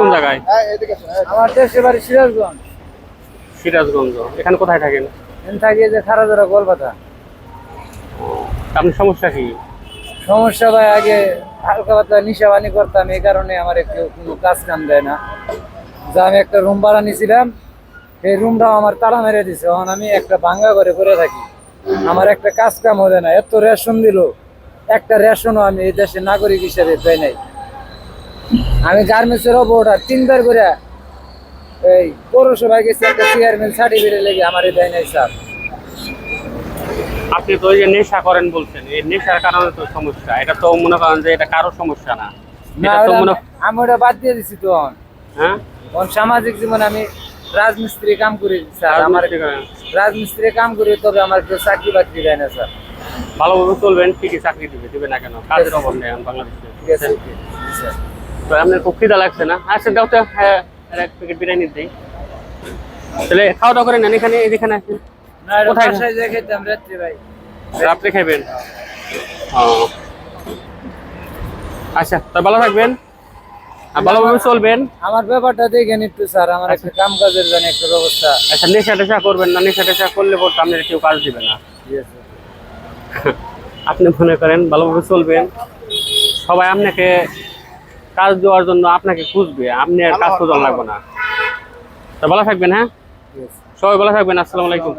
কোন জায়গায়? আমার দেশের বাড়ি সিরাজগঞ্জ। সিরাজগঞ্জ। এখানে কোথায় থাকেন? এখানে থাকি যে কলকাতা। আপনার সমস্যা কি? সমস্যা ভাই আগে হালকা পাতলা নিশাবানি করতাম এই কারণে আমার একটু কোনো কাজ কাম দেয় না। যা আমি একটা রুম ভাড়া নিয়েছিলাম সেই রুমটাও আমার তালা মেরে দিছে। এখন আমি একটা ভাঙ্গা করে পড়ে থাকি। আমার একটা কাজ কাম হলে না এত রেশন দিল একটা রেশনও আমি এই দেশের নাগরিক হিসেবে পাই নাই। আমি গার্মেন্টসের অবর্ডার তিনবার করে এই পৌরসভায় গেছি একটা চেয়ারম্যান সার্টিফিকেট লেগে আমার দেয় নাই স্যার আপনি তো ওই যে নেশা করেন বলছেন এই নেশার কারণে তো সমস্যা। এটা তো মনে করেন যে এটা কারও সমস্যা না। না এটা তো মনে আমি- ওটা বাদ দিয়ে দিছি তো। হ্যাঁ? সামাজিক জীবনে আমি রাজমিস্ত্রি কাম করি স্যার আমার রাজমিস্ত্রি কাম করি তবে আমার কেউ চাকরি বাকরি দেয় না স্যার ভালোভাবে চলবেন ঠিকই চাকরি দিবে দিবে না কেন? কাজের অভাব নেই বাংলাদেশে। ঠিক আছে তো আপনার খুব খিদা লাগছে না। আচ্ছা দাও তো হ্যাঁ এক প্যাকেট বিরিয়ানি দিই। তাহলে খাওয়া দাওয়া করে নেন এখানে এখানে আসেন কোথায়? রাত্রি ও। আচ্ছা তো ভালো থাকবেন। আর ভালোভাবে চলবেন। আমার ব্যাপারটা দেখেন একটু স্যার। আমার একটা কাম কাজের জন্য একটা ব্যবস্থা। আচ্ছা নেশা টেশা করবেন না নেশা টেশা করলে পর কেউ কাজ দিবে না। আপনি মনে করেন ভালোভাবে চলবেন। সবাই আপনাকে কাজ দেওয়ার জন্য আপনাকে খুঁজবে। আপনি আর কাজ খোঁজার লাগবে না। তো ভালো থাকবেন হ্যাঁ? সবাই ভালো থাকবেন আসসালামু আলাইকুম।